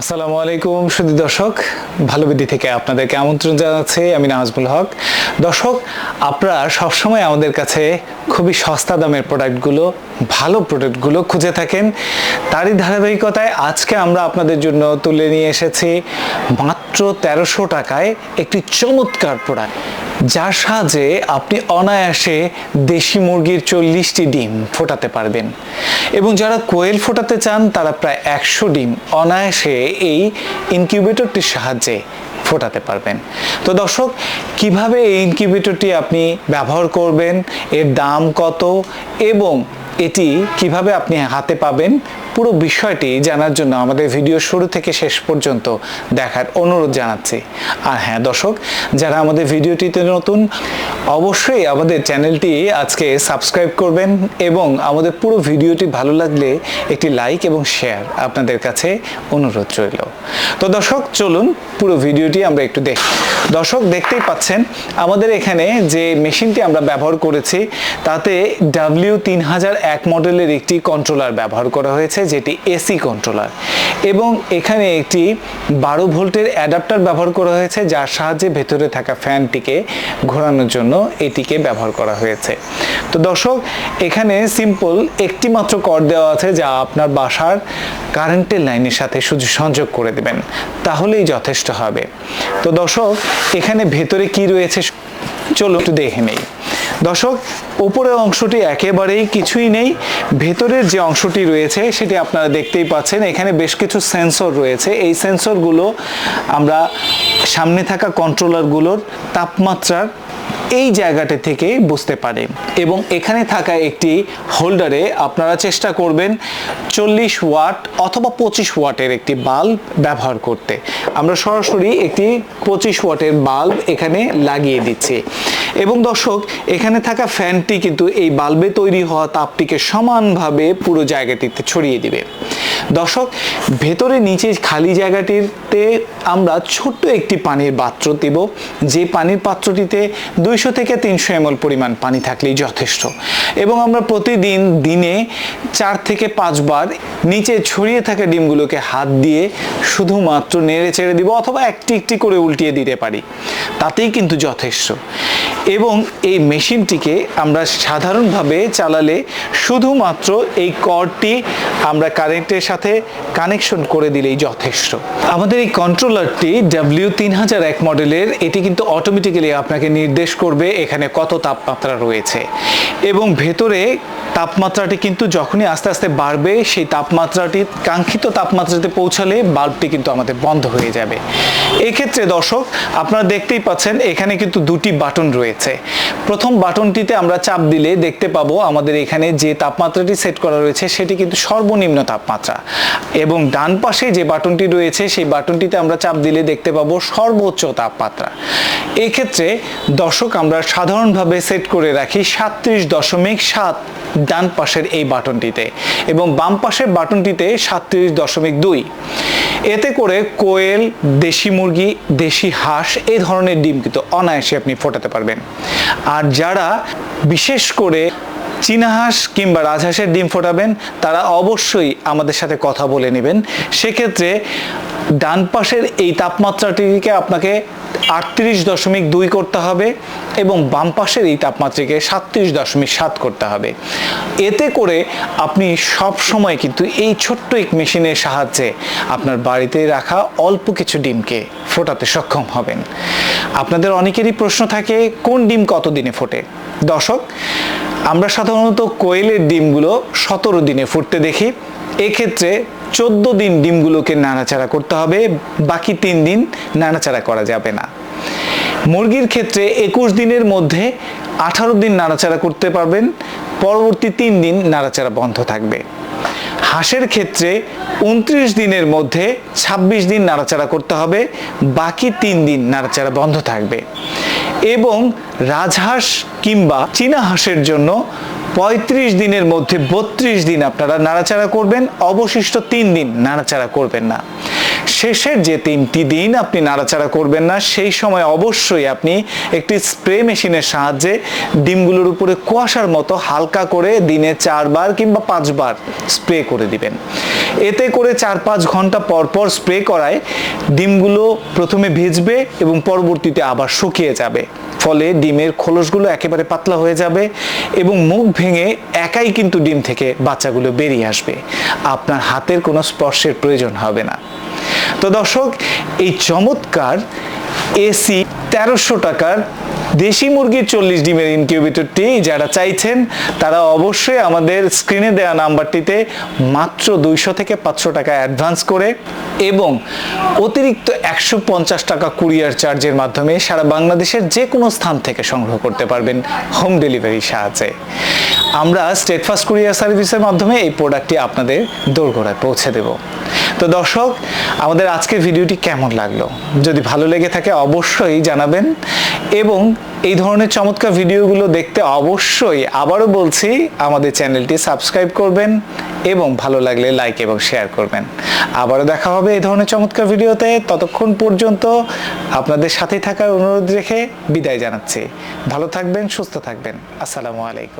আসসালামু আলাইকুম সুদী দর্শক, ভালো বিধি থেকে আপনাদেরকে আমন্ত্রণ জানাচ্ছি, আমি নাজমুল হক। দর্শক, আপনারা সবসময় আমাদের কাছে খুবই সস্তা দামের প্রোডাক্টগুলো, ভালো প্রোডাক্টগুলো খুঁজে থাকেন। তারই ধারাবাহিকতায় আজকে আমরা আপনাদের জন্য তুলে নিয়ে এসেছি মাত্র তেরোশো টাকায় একটি চমৎকার প্রোডাক্ট। যার সাহায্যে আপনি অনায়াসে দেশি মুরগির চল্লিশটি ডিম ফোটাতে পারবেন। এবং যারা কোয়েল ফোটাতে চান, তারা প্রায় একশো ডিম অনায়াসে এই ইনকিউবেটরটির সাহায্যে ফোটাতে পারবেন। তো দর্শক, কীভাবে এই ইনকিউবেটরটি আপনি ব্যবহার করবেন, এর দাম কত, এবং এটি কীভাবে আপনি হাতে পাবেন পুরো বিষয়টি জানার জন্য আমাদের ভিডিও শুরু থেকে শেষ পর্যন্ত দেখার অনুরোধ জানাচ্ছি। আর হ্যাঁ দর্শক, যারা আমাদের ভিডিওটিতে নতুন, অবশ্যই আমাদের চ্যানেলটি আজকে সাবস্ক্রাইব করবেন এবং আমাদের পুরো ভিডিওটি ভালো লাগলে একটি লাইক এবং শেয়ার আপনাদের কাছে অনুরোধ রইল। তো দর্শক, চলুন পুরো ভিডিওটি আমরা একটু দেখি। দর্শক, দেখতেই পাচ্ছেন, আমাদের এখানে যে মেশিনটি আমরা ব্যবহার করেছি, তাতে ডাব্লিউ তিন হাজার এক মডেলের একটি কন্ট্রোলার ব্যবহার করা হয়েছে যেটি এসি কন্ট্রোলার এবং এখানে একটি বারো ভোল্টের অ্যাডাপ্টার ব্যবহার করা হয়েছে, যার সাহায্যে ভেতরে থাকা ফ্যানটিকে ঘোরানোর জন্য এটিকে ব্যবহার করা হয়েছে। তো দর্শক, এখানে সিম্পল একটি মাত্র কর দেওয়া আছে, যা আপনার বাসার কারেন্টের লাইনের সাথে শুধু সংযোগ করে দেবেন। তাহলেই যথেষ্ট হবে। তো দর্শক, এখানে ভেতরে কি রয়েছে? চলো একটু দেখে নেই। দর্শক, উপরের অংশটি একেবারেই কিছুই নেই, ভেতরের যে অংশটি রয়েছে সেটি আপনারা দেখতেই পাচ্ছেন, এখানে বেশ কিছু সেন্সর রয়েছে, এই সেন্সরগুলো আমরা সামনে থাকা কন্ট্রোলারগুলোর তাপমাত্রার এই জায়গাটা থেকে বুঝতে পারে। এবং এখানে থাকা একটি হোল্ডারে আপনারা চেষ্টা করবেন চল্লিশ ওয়াট অথবা পঁচিশ ওয়াটের একটি বাল্ব ব্যবহার করতে। আমরা সরাসরি একটি পঁচিশ ওয়াটের বাল্ব এখানে লাগিয়ে দিচ্ছি। এবং দর্শক, এখানে থাকা ফ্যানটি কিন্তু এই বাল্বে তৈরি হওয়া তাপটিকে সমানভাবে পুরো জায়গাটিতে ছড়িয়ে দিবে। দর্শক, ভেতরে নিচে খালি জায়গাটিতে আমরা ছোট্ট একটি পানির পাত্র দেব। যে পানির পাত্রটিতে দুইশো থেকে তিনশো এমএল পরিমাণ পানি থাকলেই যথেষ্ট। এবং আমরা প্রতিদিন দিনে চার থেকে পাঁচবার নিচে ছড়িয়ে থাকা ডিমগুলোকে হাত দিয়ে শুধুমাত্র নেড়ে ছেড়ে দিব অথবা একটি একটি করে উল্টিয়ে দিতে পারি। তাতেই কিন্তু যথেষ্ট। এবং এই মেশিনটিকে আমরা সাধারণভাবে চালালে শুধুমাত্র এই করটি আমরা কারেন্টের সাথে কানেকশন করে দিলেই যথেষ্ট। আমাদের এই কন্ট্রোলারটি ডাব্লিউ তিন হাজার এক মডেলের এটি কিন্তু অটোমেটিক্যালি আপনাকে নির্দেশ করবে এখানে কত তাপমাত্রা রয়েছে। এবং ভেতরে তাপমাত্রাটি কিন্তু যখনই আস্তে আস্তে বাড়বে, সেই তাপমাত্রাটি, কাঙ্ক্ষিত তাপমাত্রাতে পৌঁছালে বাল্বটি কিন্তু আমাদের বন্ধ হয়ে যাবে। এক্ষেত্রে দর্শক, আপনারা দেখতেই পাচ্ছেন এখানে কিন্তু দুটি বাটন রয়েছে। প্রথম বাটনটিতে আমরা চাপ দিলে দেখতে পাবো আমাদের এখানে যে তাপমাত্রাটি সেট করা রয়েছে, সেটি কিন্তু সর্বনিম্ন তাপমাত্রা। এবং ডান পাশে যে বাটনটি রয়েছে, সেই বাটনটিতে আমরা চাপ দিলে দেখতে পাবো সর্বোচ্চ তাপমাত্রা। এক্ষেত্রে দর্শক, আমরা সাধারণভাবে সেট করে রাখি সাতত্রিশ দশমিক সাত ডান পাশের এই বাটনটিতে এবং বাম পাশের বাটনটিতে সাতত্রিশ দশমিক দুই। এতে করে কোয়েল, দেশি মুরগি, দেশি হাঁস এই ধরনের ডিম কিন্তু অনায়াসে আপনি ফোটাতে পারবেন। আর যারা বিশেষ করে চীনা হাঁস কিংবা রাজহাঁসের ডিম ফোটাবেন, তারা অবশ্যই আমাদের সাথে কথা বলে নেবেন। সেক্ষেত্রে ডান পাশের এই তাপমাত্রাটিকে আপনাকে আটত্রিশ দশমিক দুই করতে হবে এবং বাম পাশের এই তাপমাত্রাকে সাতত্রিশ দশমিক সাত করতে হবে। এতে করে আপনি সব সময় কিন্তু এই ছোট্ট এক মেশিনের সাহায্যে আপনার বাড়িতে রাখা অল্প কিছু ডিমকে ফোটাতে সক্ষম হবেন। আপনাদের অনেকেরই প্রশ্ন থাকে, কোন ডিম কত দিনে ফোটে? দর্শক আমরা সাধারণত কোয়েলের ডিমগুলো সতেরো দিনে ফুটতে দেখি। এক্ষেত্রে চোদ্দ দিন ডিমগুলোকে নাড়াচাড়া করতে হবে, বাকি তিন দিন নাড়াচাড়া করা যাবে না। মুরগির ক্ষেত্রে একুশ দিনের মধ্যে আঠারো দিন নাড়াচাড়া করতে পারবেন, পরবর্তী তিন দিন নাড়াচাড়া বন্ধ থাকবে। হাঁসের ক্ষেত্রে উনত্রিশ দিনের মধ্যে ২৬ দিন নাড়াচাড়া করতে হবে, বাকি তিন দিন নাড়াচাড়া বন্ধ থাকবে। এবং রাজহাঁস কিংবা চীনা হাঁসের জন্য পঁয়ত্রিশ দিনের মধ্যে বত্রিশ দিন আপনারা নাড়াচাড়া করবেন। অবশিষ্ট তিন দিন নাড়াচাড়া করবেন না। শেষের যে তিনটি দিন আপনি নাড়াচাড়া করবেন না, সেই সময় অবশ্যই আপনি একটি স্প্রে মেশিনের সাহায্যে ডিমগুলোর উপরে কুয়াশার মতো হালকা করে দিনে চারবার কিংবা পাঁচবার স্প্রে করে দিবেন। এতে করে চার পাঁচ ঘণ্টা পর পর স্প্রে করায় ডিমগুলো প্রথমে ভিজবে এবং পরবর্তীতে আবার শুকিয়ে যাবে। ফলে ডিমের খোলসগুলো একেবারে পাতলা হয়ে যাবে এবং মুখ ভেঙে একাই কিন্তু ডিম থেকে বাচ্চাগুলো বেরিয়ে আসবে। আপনার হাতের কোনো স্পর্শের প্রয়োজন হবে না। তো দর্শক, এই চমৎকার এসি তেরোশো টাকার দেশি মুরগির চল্লিশ ডিমের ইনকিউবেটরটি যারা চাইছেন, তারা অবশ্যই আমাদের স্ক্রিনে দেওয়া নাম্বারটিতে মাত্র দুইশো থেকে পাঁচশো টাকা অ্যাডভান্স করে এবং অতিরিক্ত একশো পঞ্চাশ টাকা কুরিয়ার চার্জের মাধ্যমে সারা বাংলাদেশের যে কোনো স্থান থেকে সংগ্রহ করতে পারবেন হোম ডেলিভারির সাহায্যে। আমরা স্টেট ফাস্ট কুরিয়ার সার্ভিসের মাধ্যমে এই প্রোডাক্টটি আপনাদের দোরগোড়ায় পৌঁছে দেব। তো দর্শক, আমাদের আজকের ভিডিওটি কেমন লাগল? যদি ভালো লেগে থাকে অবশ্যই জানাবেন এবং এই ধরনের চমৎকার ভিডিওগুলো দেখতে অবশ্যই আবারও বলছি, আমাদের চ্যানেলটি সাবস্ক্রাইব করবেন এবং ভালো লাগলে লাইক এবং শেয়ার করবেন। আবারও দেখা হবে এই ধরনের চমৎকার ভিডিওতে। ততক্ষণ পর্যন্ত আপনাদের সাথে থাকার অনুরোধ রেখে বিদায় জানাচ্ছি। ভালো থাকবেন, সুস্থ থাকবেন। আসসালামু আলাইকুম।